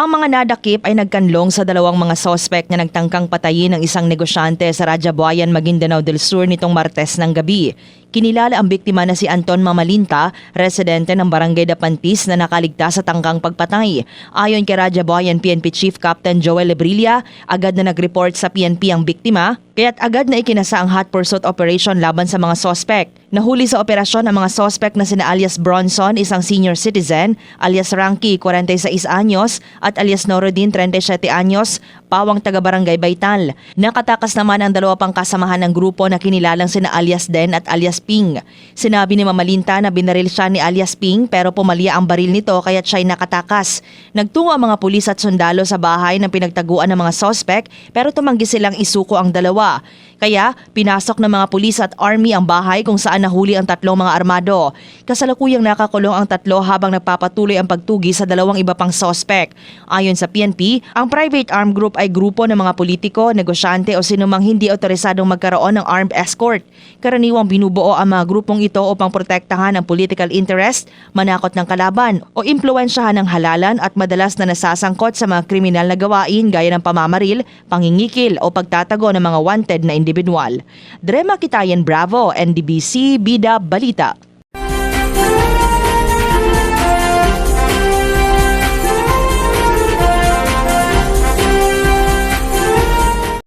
Ang mga nadakip ay nagkanlong sa dalawang mga sospek na nagtangkang patayin ng isang negosyante sa Rajabuayan, Maguindanao del Sur nitong Martes ng gabi. Kinilala ang biktima na si Anton Mamalinta, residente ng Barangay Dapantis na nakaligtas sa tangkang pagpatay. Ayon kay Rajabuayan PNP Chief Captain Joel Lebrilla, agad na nag-report sa PNP ang biktima, kaya't agad na ikinasa ang hot pursuit operation laban sa mga sospek. Nahuli sa operasyon ang mga sospek na sina alias Bronson, isang senior citizen, alias Ranky, 46 anyos, at alias Norodin, 37 anyos, pawang taga-barangay Baital. Nakatakas naman ang dalawa pang kasamahan ng grupo na kinilalang sina alias Den at alias Ping. Sinabi ni Mamalinta na binaril siya ni alias Ping pero pumalya ang baril nito kaya't siya'y nakatakas. Nagtungo ang mga pulis at sundalo sa bahay ng pinagtaguan ng mga sospek pero tumanggi silang isuko ang dalawa. Kaya pinasok ng mga pulis at army ang bahay kung saan nahuli ang tatlong mga armado. Kasalukuyang nakakulong ang tatlo habang nagpapatuloy ang pagtugi sa dalawang iba pang sospek. Ayon sa PNP, ang private armed group ay grupo ng mga politiko, negosyante o sinumang hindi otorisadong magkaroon ng armed escort. Karaniwang binubuo ang mga grupong ito upang protektahan ang political interest, manakot ng kalaban o impluensyahan ng halalan at madalas na nasasangkot sa mga kriminal na gawain gaya ng pamamaril, pangingikil o pagtatago ng mga wanted na individual. Drema Kitayan Bravo, NDBC, Bida, Balita.